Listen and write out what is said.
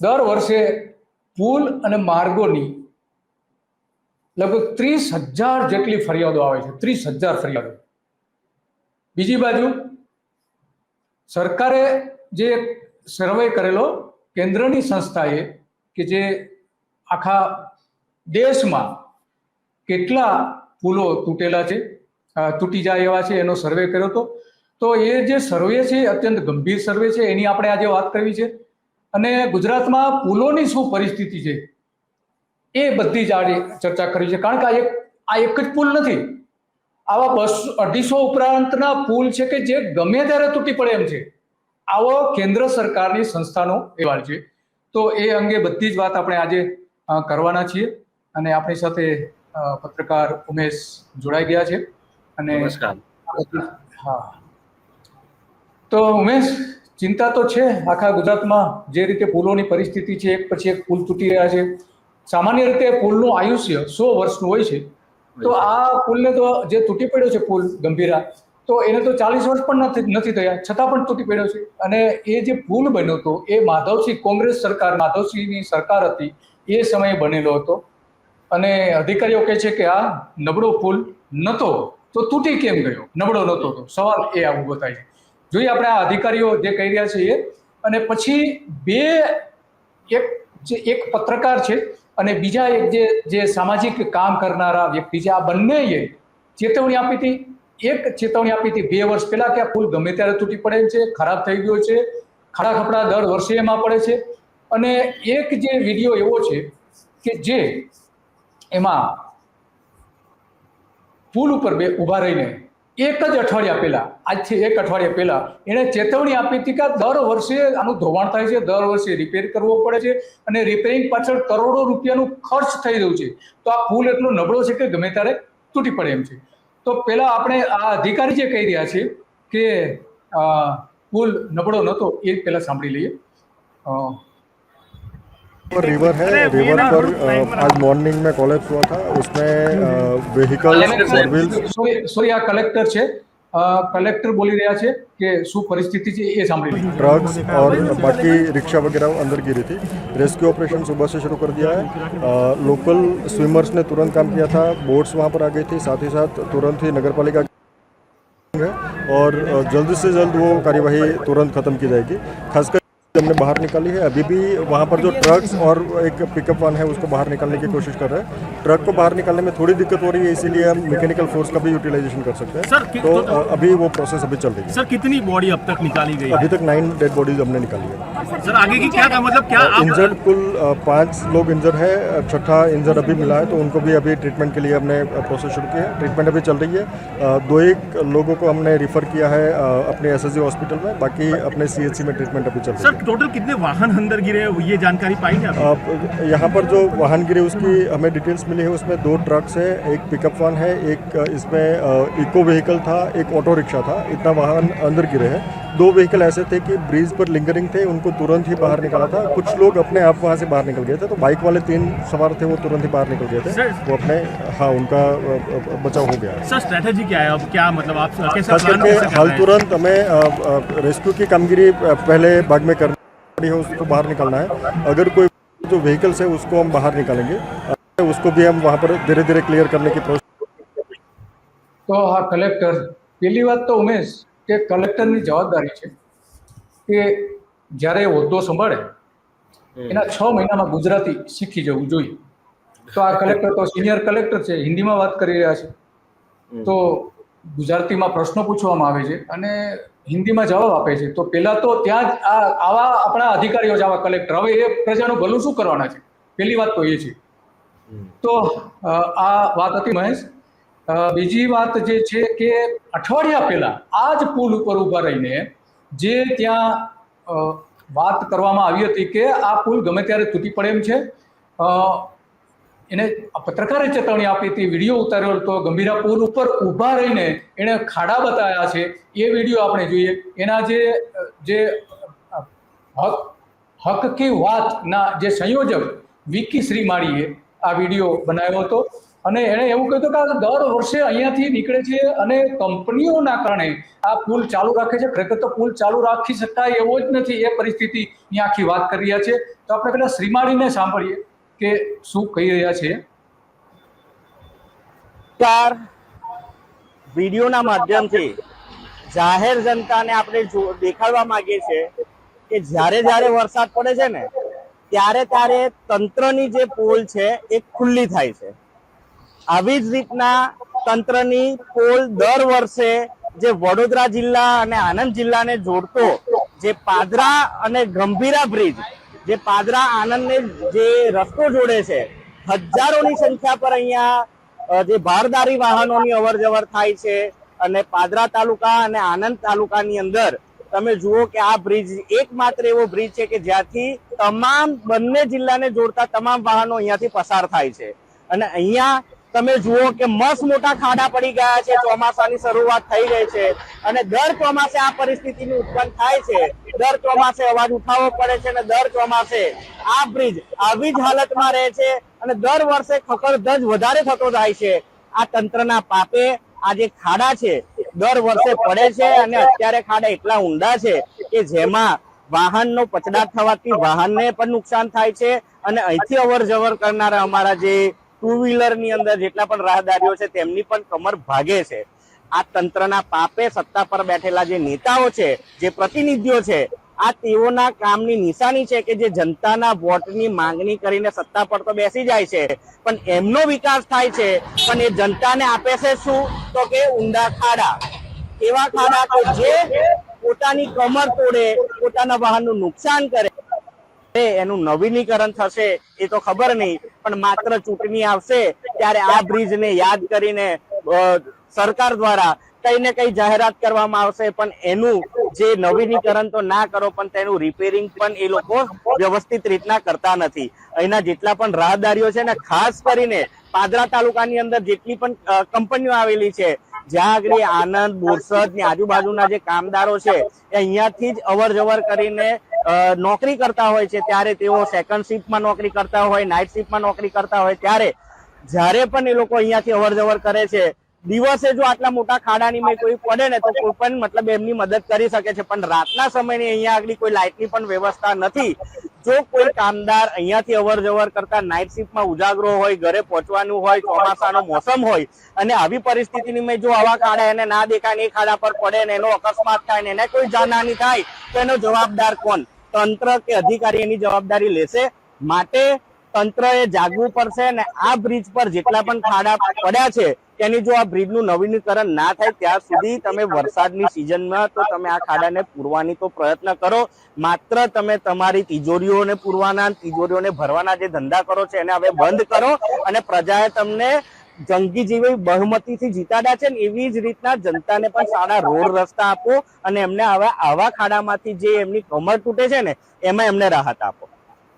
દર વર્ષે પુલ અને માર્ગોની લગભગ ત્રીસ હજાર જેટલી ફરિયાદો આવે છે. ત્રીસ હજાર ફરિયાદો. બીજી બાજુ, સરકારે જે સર્વે કરેલો કેન્દ્રની સંસ્થાએ કે જે આખા દેશમાં કેટલા પુલો તૂટેલા છે તૂટી જાય એવા છે એનો સર્વે કર્યો હતો. તો એ જે સર્વે છે અત્યંત ગંભીર સર્વે છે. એની આપણે આજે વાત કરવી છે. અને ગુજરાતમાં પુલોની શું પરિસ્થિતિ છે? એ બધી જ આજે ચર્ચા કરી છે. કારણ કે આ એક આ એક જ પુલ નથી. આવા બસો અઢીસો ઉપરાંતના પુલ છે કે જે ગમે ત્યારે તૂટી પડે એમ છે. આવો કેન્દ્ર સરકારની સંસ્થાનો અહેવાલ છે. તો એ અંગે બધી જ વાત આપણે આજે કરવાના છીએ. અને આપણી સાથે પત્રકાર ઉમેશ જોડાઈ ગયા છે. અને હા. તો ઉમેશ ચિંતા તો છે આખા ગુજરાતમાં જે રીતે પુલોની પરિસ્થિતિ છે એક પછી એક પુલ તૂટી રહ્યા છે. સામાન્ય રીતે પુલનું આયુષ્ય સો વર્ષનું હોય છે. તો આ પુલને તો જે તૂટી પડ્યો છે પુલ ગંભીરા તો એને તો ચાલીસ વર્ષ પણ નથી નથી થયા. છતાં પણ તૂટી પડ્યો છે. અને એ જે પુલ બન્યો હતો એ માધવસિંહ કોંગ્રેસ સરકાર માધવસિંહની સરકાર હતી એ સમયે બનેલો હતો. અને અધિકારીઓ કહે છે કે આ નબળો પુલ નહોતો તો તૂટી કેમ ગયો? નબળો નહોતો તો. સવાલ એ આવું બતાય છે. જોઈએ આપણે આ અધિકારીઓ જે કહી રહ્યા છે એ. અને પછી બે એક જે એક પત્રકાર છે અને બીજા એક જે જે સામાજિક કામ કરનારા વ્યક્તિ છે, આ બંનેએ ચેતવણી આપી હતી. એક ચેતવણી આપી હતી બે વર્ષ પહેલા કે આ પુલ ગમે ત્યારે તૂટી પડે છે, ખરાબ થઈ ગયો છે, ખડા ખપડા દર વર્ષે એમાં પડે છે. અને એક જે વીડિયો એવો છે કે જે એમાં પુલ ઉપર બે ઊભા રહીને એક જ અઠવાડિયા પહેલા, આજથી એક અઠવાડિયા પહેલા, એણે ચેતવણી આપી હતી કે દર વર્ષે આનું ધોવાણ થાય છે, દર વર્ષે રિપેર કરવો પડે છે અને રિપેરિંગ પાછળ કરોડો રૂપિયાનું ખર્ચ થઈ રહ્યું છે. તો આ પુલ એટલો નબળો છે કે ગમે ત્યારે તૂટી પડે એમ છે. તો પહેલાં આપણે આ અધિકારી જે કહી રહ્યા છે કે પુલ નબળો નહોતો, એ પહેલાં સાંભળી લઈએ. रिवर है रिवर पर अ, आज मॉर्निंग में कॉलेज हुआ था उसमें vehicle four wheels sorry sorry આ કલેક્ટર છે અ, કલેક્ટર બોલી રહ્યા છે કે શું પરિસ્થિતિ છે એ સાંભળી લઈએ ट्रक्स और बाकी रिक्शा वगैरह अंदर गिरी थी रेस्क्यू ऑपरेशन सुबह से शुरू कर दिया है अ, लोकल स्विमर्स ने तुरंत काम किया था बोट्स वहाँ पर आ गई थी साथ ही साथ तुरंत ही नगर पालिका है और अ, जल्द से जल्द वो कार्यवाही तुरंत खत्म की जाएगी खासकर हमने बाहर निकाली है। अभी भी वहाँ पर जो ट्रक्स और एक पिकअप वन है उसको बाहर निकालने की कोशिश कर रहे हैं। ट्रक को बाहर निकालने में थोड़ी दिक्कत हो रही है इसीलिए हम मैकेनिकल फोर्स का भी यूटिलाइजेशन कर सकते हैं। सर, कि- तो अभी वो प्रोसेस अभी चल रही है। सर कितनी बॉडी अब तक निकाली गई अभी तक नाइन डेड बॉडीज हमने निकाली है। सर आगे की क्या मतलब क्या इंजर्ड कुल पाँच लोग इंजर्ड है छठा इंजर्ड अभी मिला है तो उनको भी अभी ट्रीटमेंट के लिए हमने प्रोसेस शुरू किया है। ट्रीटमेंट अभी चल रही है। दो एक लोगों को हमने रिफ़र किया है अपने एस हॉस्पिटल में बाकी अपने सीएचसी में ट्रीटमेंट अभी चल रही है। टोटल कितने वाहन अंदर गिरे हैं, ये जानकारी पाई है आप यहाँ पर जो वाहन गिरे उसकी हमें डिटेल्स मिली है। उसमें दो ट्रक्स है एक पिकअप वाहन है एक इसमें इको व्हीकल था एक ऑटो रिक्शा था। इतना वाहन अंदर गिरे हैं। दो व्हीकल ऐसे थे कि ब्रिज पर लिंगरिंग थे उनको तुरंत ही बाहर निकाला था। कुछ लोग अपने आप वहाँ से बाहर निकल गए थे तो बाइक वाले तीन सवार थे वो तुरंत ही बाहर निकल गए थे। वो अपने हाँ उनका बचाव हो गया। सर स्ट्रेटेजी क्या है? अब क्या मतलब आप कैसे कर हाल तुरंत हमें रेस्क्यू की कामगिरी पहले भाग में करनी पड़ी है उसको बाहर निकालना है अगर कोई जो व्हीकल्स है उसको हम बाहर निकालेंगे अ, उसको भी हम वहाँ पर धीरे धीरे क्लियर करने की प्रोसेस તો આ કલેક્ટર પહેલી વાત તો ઉમેશ કે કલેક્ટરની જવાબદારી છે કે જ્યારે એ હોદ્દો સંભાળે એના છ મહિનામાં ગુજરાતી શીખી જવું જોઈએ તો આ કલેક્ટર તો સિનિયર કલેક્ટર છે હિન્દીમાં વાત કરી રહ્યા છે તો ગુજરાતીમાં પ્રશ્નો પૂછવામાં આવે છે અને હિન્દીમાં જવાબ આપે છે. તો પહેલાં તો ત્યાં જ આ આવા આપણા અધિકારીઓ છે આવા કલેક્ટર. હવે એ પ્રજાનું ભલું શું કરવાના છે? પહેલી વાત તો એ છે. તો આ વાત હતી મહેશ. બીજી વાત જે છે કે અઠવાડિયા પહેલા આ જ પુલ ઉપર ઊભા રહીને જે ત્યાં વાત કરવામાં આવી હતી કે આ પુલ ગમે ત્યારે તૂટી પડે એમ છે. એને પત્રકારે ચેતવણી આપી હતી, વીડિયો ઉતાર્યો હતો, ગંભીરા પુલ ઉપર ઊભા રહીને એણે ખાડા બતાવ્યા છે. એ વીડિયો આપણે જોઈએ. એના જે જે હક હક કી વાતના જે સંયોજક વિકી શ્રીમાળીએ આ વીડિયો બનાવ્યો હતો. અને એણે એવું કહ્યું કે આ દર વર્ષે અહીંયાથી નીકળે છે અને કંપનીઓના કારણે આ પુલ ચાલુ રાખે છે. ખરેખર તો પુલ ચાલુ રાખી શકાય એવો જ નથી. એ પરિસ્થિતિ અહીંયા આખી વાત કરી રહ્યા છે. તો આપણે પેલા શ્રીમાળીને સાંભળીએ. કે શું કહી રહ્યા છે? સરકાર વિડીયોના માધ્યમથી જાહેર જનતાને આપણે દેખાડવા માંગીએ છીએ કે જ્યારે જ્યારે વરસાદ પડે છે ને, ત્યારે ત્યારે તંત્રની જે પોલ છે એ ખુલ્લી થાય છે. આવી જ રીતના તંત્રની પોલ દર વર્ષે જે વડોદરા જિલ્લા અને આણંદ જિલ્લાને જોડતો જે પાદરા અને ગંભીરા બ્રિજ જે પાદરા આનંદને જે રસ્તો જોડે છે, હજારોની સંખ્યા પર અહીંયા જે ભારદારી વાહનોની અવર જવર થાય છે અને પાદરા તાલુકા અને આનંદ તાલુકાની અંદર તમે જુઓ કે આ બ્રિજ એકમાત્ર એવો બ્રિજ છે કે જ્યાંથી તમામ બંને જિલ્લાને જોડતા તમામ વાહનો અહીંયાથી પસાર થાય છે. અને અહીંયા તમે જુઓ કે મસ્ત મોટા ખાડા પડી ગયા છે, ચોમાસાની શરૂઆત થઈ ગઈ છે અને દર ચોમાસે આ પરિસ્થિતિનું ઉત્પન્ન થાય છે. દર ચોમાસે અવાજ ઉઠાવવો પડે છે અને દર ચોમાસે આ બ્રિજ આવી જ હાલતમાં રહે છે અને દર વર્ષે ખખડધજ વધારે થતો જાય છે. આ તંત્રના પાપે આ જે ખાડા છે, દર વર્ષે પડે છે અને અત્યારે ખાડા એટલા ઊંડા છે કે જેમાં વાહનનો પચડાટ થવાથી વાહનને પણ નુકસાન થાય છે અને અહીંથી અવર જવર કરનારા અમારા જે ટુ વ્હીલરની અંદર જેટલા પણ રાહદારીઓ છે, તેમની પણ કમર ભાગે છે. આ તંત્રના પાપે સત્તા પર બેઠેલા જે નેતાઓ છે, જે પ્રતિનિધિઓ છે, આ તેઓના કામની નિશાની છે કે જે જનતાના વોટની માંગણી કરીને સત્તા પર તો બેસી જાય છે, પણ એમનો વિકાસ થાય છે, પણ એ જનતાને આપે છે શું? તો કે ઊંડા ખાડા. એવા ખાડા કે જે પોતાની કમર તોડે, પોતાના વાહનનું નુકસાન કરે, એનું નવીનીકરણ થશે, એ તો ખબર નહીં. પણ માત્ર ચૂંટણી આવશે ત્યારે આ બ્રિજને યાદ કરીને સરકાર દ્વારા કઈ ને કઈ જાહેરાત કરવામાં આવશે, પણ એનું જે નવીનીકરણ તો ના કરો, પણ તેનું રિપેરિંગ પણ એ લોકો વ્યવસ્થિત રીતના કરતા નથી. અહીંના જેટલા પણ રાહદારીઓ છે ને, ખાસ કરીને પાદરા તાલુકાની અંદર જેટલી પણ કંપનીઓ આવેલી છે, જ્યાં આગળ આનંદ, બોરસદની આજુબાજુના જે કામદારો છે, એ અહીંયાથી જ અવર જવર કરીને નોકરી કરતા હોય છે, ત્યારે તેઓ સેકન્ડ શિફ્ટમાં નોકરી કરતા હોય નાઇટ શિફ્ટમાં નોકરી કરતા હોય, ત્યારે જ્યારે પણ એ લોકો અહીંયાથી અવર કરે છે, દિવસે જો આટલા મોટા ખાડાની મેં કોઈ પડે ને તો કોઈ પણ મતલબ એમની મદદ કરી શકે છે, પણ રાતના સમયની અહીંયા આગળ કોઈ લાઇટની પણ વ્યવસ્થા નથી. જો કોઈ કામદાર અહીંયાથી અવર જવર કરતા નાઇટ શિફ્ટમાં ઉજાગરો હોય, ઘરે પહોંચવાનું હોય, ચોમાસાનો મોસમ હોય, અને આવી પરિસ્થિતિની મેં જો આવા ખાડા એને ના દેખાય ને એ ખાડા પર પડે ને એનો અકસ્માત થાય ને એને કોઈ જાનહાની થાય, તો એનો જવાબદાર કોણ? તંત્ર કે અધિકારી એની જવાબદારી લેશે. માટે તંત્રએ જાગવું પડશે અને આ બ્રિજ પર જેટલા પણ ખાડા પડ્યા છે, તેની જો આ બ્રિજનું નવીનીકરણ ના થાય, ત્યાં સુધી તમે વરસાદની સિઝનમાં તો તમે આ ખાડાને પૂરવાની તો પ્રયત્ન કરો. માત્ર તમે તમારી તિજોરીઓને પૂરવાના, તિજોરીઓને ભરવાના જે ધંધા કરો છો એને હવે બંધ કરો અને પ્રજાએ તમને જંગી જેવી બહુમતીથી જીતાડ્યા છે ને એવી જ રીતના જનતાને પણ સારા રોડ રસ્તા આપો અને એમને આવા આવા ખાડામાંથી જે એમની કમર તૂટે છે ને, એમાં એમને રાહત આપો.